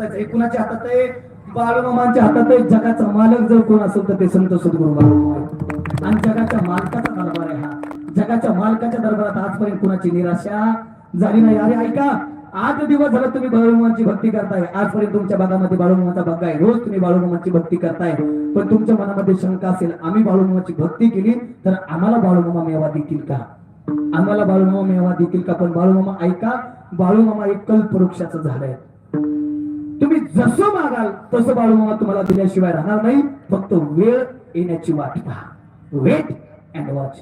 हे कुणाच्या हातात आहे? बाळूमामांच्या हातात आहे. जगाचा मालक जर कोण असेल तर ते संत सद्गुरू बाळूमामा आणि जगाच्या मालकाचा दरबार आहे हा. जगाच्या मालकाच्या दरबारात आजपर्यंत कुणाची निराशा झाली नाही. अरे ऐका. आठ दिवस झालं तुम्ही बाळूमामांची भक्ती करताय. आजपर्यंत तुमच्या भागामध्ये बाळूमामाचा भाग आहे. रोज तुम्ही बाळूमामाची भक्ती करताय. पण तुमच्या मनामध्ये शंका असेल आम्ही बाळूमामाची भक्ती केली तर आम्हाला बाळूमामा मेवा देतील का? आम्हाला बाळूमामा मेवा देतील का? पण बाळूमामा ऐका. बाळूमामा एक कल्पवृक्षाचं झाड आहे. तुम्ही जसं मागाल तसं बाळूमामा तुम्हाला दिल्याशिवाय राहणार नाही. फक्त वेळ येण्याची वाट पहा. वेट अँड वॉच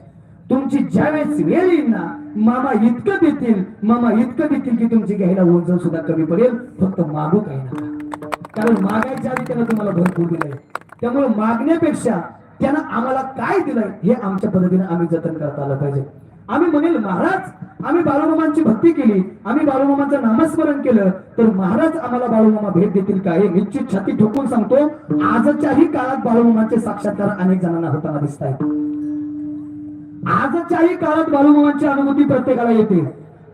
तुमची ज्यावेळेस वेळ येईल ना मामा इतकं देतील मामा इतकं देतील की तुमची घ्यायला ओझ सुद्धा कमी पडेल. फक्त मागू काही नका. कारण मागायच्या आधी त्याला तुम्हाला भरपूर दिलंय. त्यामुळे मागण्यापेक्षा त्यानं आम्हाला काय दिलंय हे आमच्या पद्धतीने आम्ही जतन करता आलं पाहिजे. आम्ही म्हणेल महाराज आम्ही बाळूमामांची भक्ती केली आम्ही बाळूमामांचं नामस्मरण केलं तर महाराज आम्हाला बाळूमामा भेट देतील का? हे निश्चित छाती ठोकून सांगतो. आजच्याही काळात बाळूमामांचे साक्षात्कार अनेक जणांना होताना दिसत आहेत. आजच्याही काळात बाळूमामांची अनुभूती प्रत्येकाला येते.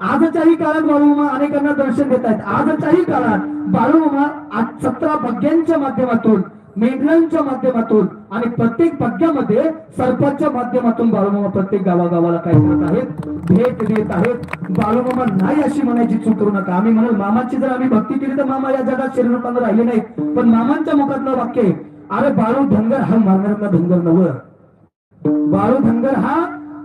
आजच्याही काळात बाळूमामा अनेकांना दर्शन देत आहेत. आजच्याही काळात बाळूमामा आज सतरा भग्यांच्या माध्यमातून मेंढरांच्या माध्यमातून आणि प्रत्येक पग्यामध्ये सरपंचच्या माध्यमातून बाळूमामा प्रत्येक गावागावाला काय करत आहेत? भेट देत आहेत. बाळूमामा नाही अशी म्हणायची चूक करू नका. आम्ही म्हणून मामाची जर आम्ही भक्ती केली तर मामा या जगात शरीरात राहिले नाहीत. पण मामांच्या मुखातलं वाक्य आहे, अरे बाळू धनगर हा मारणाऱ्यातला धनगर नव्ह. बाळू धनगर हा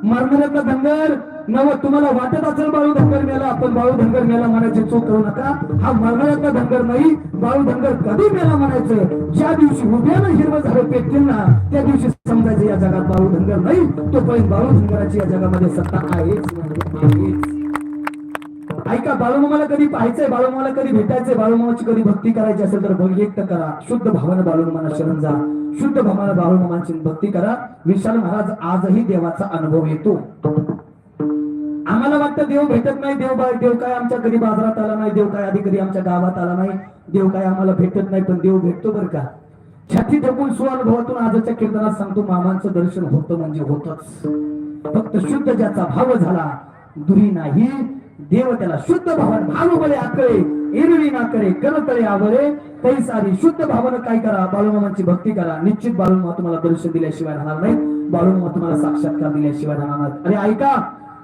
मरणाऱ्यातला धनगर. नव तुम्हाला वाटत असेल बाळू धनगर मेला आपण बाळू धनगर मेला म्हणायची चूक करू नका. हा मरणाऱ्यातला धनगर नाही बाळू धनगर कधी मेला म्हणायचं? ज्या दिवशी उभ्यानं हिरवं झाडं पेटतील ना त्या दिवशी समजायचं या जगात बाळू धनगर नाही. तोपर्यंत बाळू धनगराची या जगामध्ये सत्ता आहेच ऐका बाळूमामाला कधी पाहायचंय? बाळूमामाला कधी भेटायचंय? बाळूमामाची कधी भक्ती करायची असेल तर व्यक्त करा. शुद्ध भावानं बाळूमामाला शरण जा. शुद्ध भावानं बाळूमामाची भक्ती करा. विशाल महाराज आजही देवाचा अनुभव येतो. आम्हाला वाटतं देव भेटत नाही देव बा- देव काय आमच्या कधी बाजारात आला नाही देव काय आधी कधी आमच्या गावात आला नाही देव काय आम्हाला भेटत नाही पण देव भेटतो बरं का? छाती ठोकून सुअनुभवातून आजच्या कीर्तनात सांगतो मामांचं दर्शन होतं म्हणजे होतच. फक्त शुद्ध ज्याचा भाव झाला दुरी नाही. देव त्याला शुद्ध भावन भानुबले आकळे एरवी नाकळे गणतळे आवळे तै सारी शुद्ध भावन काय करा? बाळूमामांची भक्ती करा. निश्चित बाळूमामा तुम्हाला दर्शन दिल्याशिवाय राहणार नाही. बाळूमामा तुम्हाला साक्षात्कार दिल्याशिवाय राहणार नाही. अरे ऐका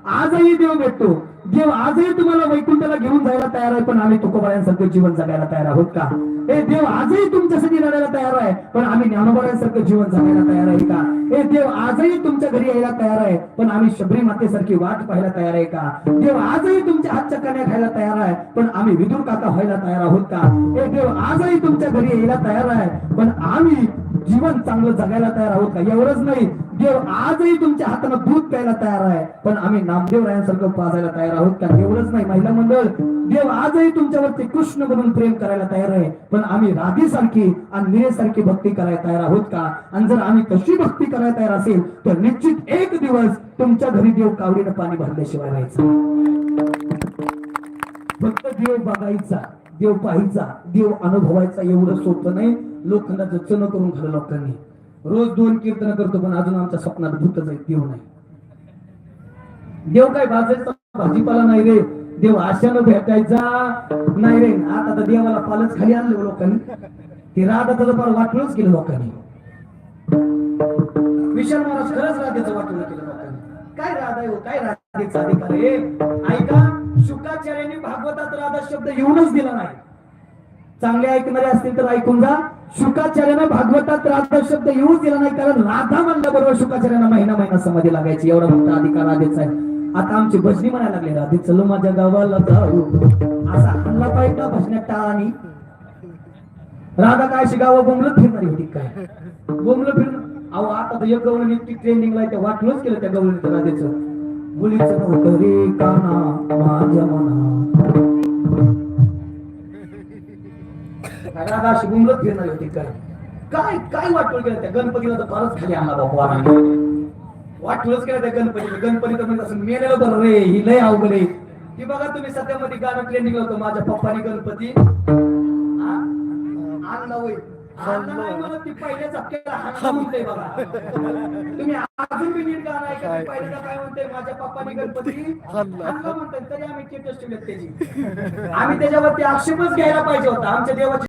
आजही देव भेटतो. देव आजही तुम्हाला वैकुंठाला घेऊन जायला तयार आहे पण आम्ही तुकोबायांसारखं जीवन जगायला तयार आहोत का? हे देव आजही तुमच्यासाठी लढायला तयार आहे पण आम्ही ज्ञानोबायांसारखं जीवन जगायला तयार आहे का? हे देव आजही तुमच्या घरी यायला तयार आहे पण आम्ही शबरी मातेसारखी वाट पाहायला तयार आहे का? देव आजही तुमच्या हातच्या कन्या खायला तयार आहे पण आम्ही विदुर काका व्हायला तयार आहोत का? हे देव आजही तुमच्या घरी यायला तयार आहे पण आम्ही जीवन चांगलं जगायला तयार आहोत का? एवढंच नाही देव आजही तुमच्या हातानं दूध प्यायला तयार आहे. पण आम्ही नामदेव रायांसारखं पाजायला तयार आहोत. का एवढंच नाही महिला मंडळ. देव आजही तुमच्यावरती कृष्ण बनून प्रेम करायला तयार आहे. पण आम्ही राधेसारखी आणि निरेसारखी भक्ती करायला तयार आहोत का? आणि जर आम्ही तशी भक्ती करायला तयार असेल तर निश्चित एक दिवस तुमच्या घरी देव कावडीनं पाणी भरल्याशिवाय राहायचं. फक्त देव बघायचा देव पाहायचा देव अनुभवायचा एवढं सोपं नाही. लोकांना जचन करून खाल्लं लोकांनी. रोज दोन कीर्तन करतो पण अजून आमच्या स्वप्नात भूतच आहे देव नाही. देव काय भाजायचा? भाजीपाला नाही रे. देव आशानं भेटायचा? नाही रे. आता तर देवाला पालच खाली आणलं हो लोकांनी. ते राधा त्याचं पार वाटलंच केलं लोकांनी. विशाल महाराज खरंच राधेचं वाटलं केलं लोकांनी. काय राधा हो? काय राधेचा अधिकार आहे? ऐका शुकाचार्यांनी भागवतात राधा शब्द येऊनच दिला नाही. चांगले ऐकणारे असतील तर ऐकून जा. शुकाचार्यानं भागवतात राधा शब्द येऊच दिला नाही. कारण राधा म्हणल्याबरोबर शुकाचार्यानं महिना महिना समाधी लागायची. एवढा मोठा अधिकार राधेचा आहे. आता आमची भजनी म्हणायला लागली राधे चलो माझ्या गावाला जाऊ. असा हल्ला पाहिजे का भजण्यात टाळानी. राधा काय शिकावं गावं बोंबलत फिरणारी होती काय? बोंबलं फिरणं अहो आता तर एक गवळणी इतकी ट्रेंडिंगला त्या वाटलंच केलं त्या गवळणीचं राधेचं. मुलीचं नव्हतं रे काना माझ्या मना राधा बोंबलत फिरणारी होती काय काय काय वाटलं केलं त्या गणपतीला तर फारच खाली आणला बापू वाटलंच केलं त्या गणपतीला गणपती तर म्हणजे असं मेलेलं बरं रे ही लय अवघड आहे ती बघा तुम्ही सध्यामध्ये गाणं ट्रेंडिंग होतं माझ्या पप्पानी गणपती? आणला होय हाणला नाही म्हणत ती बघा तुम्ही अजून बी नीट गाणं ऐका काय? पहिल्यांदा काय म्हणते माझ्या पप्पाने गणपती म्हणतात तरी आम्ही ठेवलेत त्याची आम्ही त्याच्यावरती आक्षेपच घ्यायला पाहिजे होता आमच्या देवाची